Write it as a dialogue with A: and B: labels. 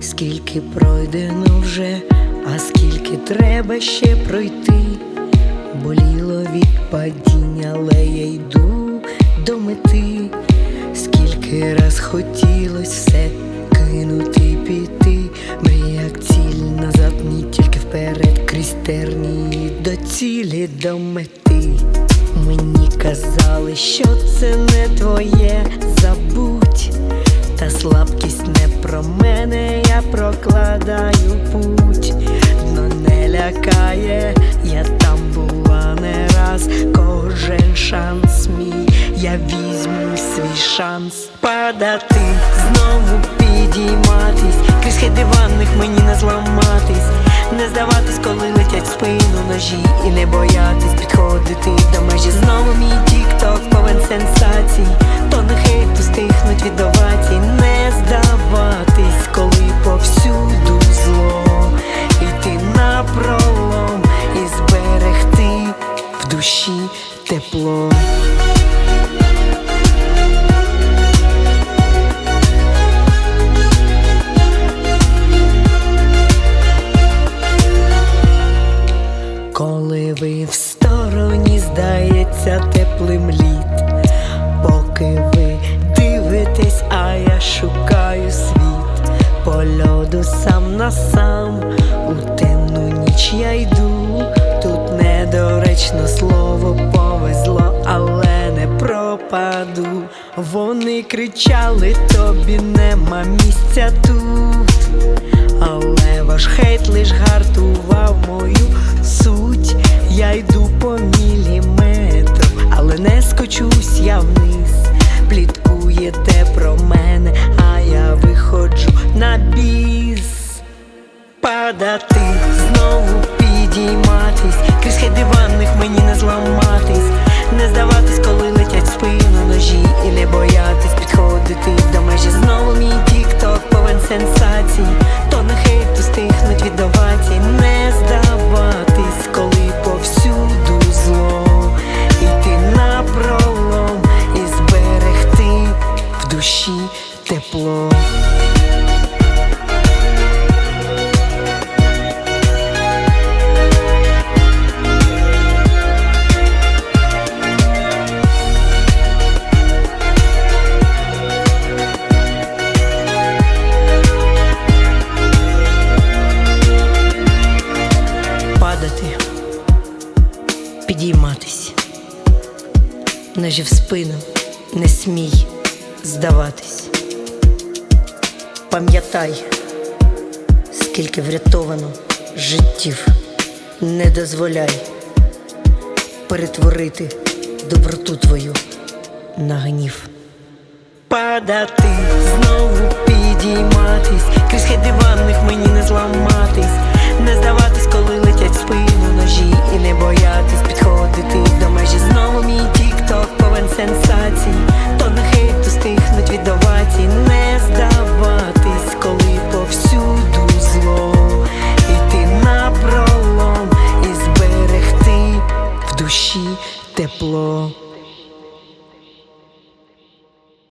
A: скільки пройдено вже, а скільки треба ще пройти. Боліло від падіння, але я йду до мети. Скільки раз хотілось все кинути і піти. Мрія як ціль назад, ні тільки вперед, крізь тернії до цілі, до мети. Мені казали, що це не твоє, забудь, та слабкість не про мене, я прокладаю путь, дно не лякає, я там була не раз, кожен шанс мій, я візьму свій шанс падати, знову підійматись, крізь хай диванних мені не зламатись, не здаватись, коли летять в спину ножі, і не боятись підходити до межі. Знову мій душі тепло. Коли ви в стороні здається теплим літ, поки ви дивитесь, а я шукаю світ по льоду сам на сам, у темну ніч я йду, недоречно слово повезло, але не пропаду. Вони кричали, тобі нема місця тут. Але ваш хейт лиш гартував мою суть. Я йду по міліметру, але не скочусь я вниз. Пліткуєте про мене, а я виходжу на біс. Падати, знову підійматись, крізь хай диванних мені не зламатись, не здаватись, коли летять в ножі в спину, не смій здаватись. Пам'ятай, скільки врятовано життів, не дозволяй перетворити доброту твою на гнів. Падати, знову teplo.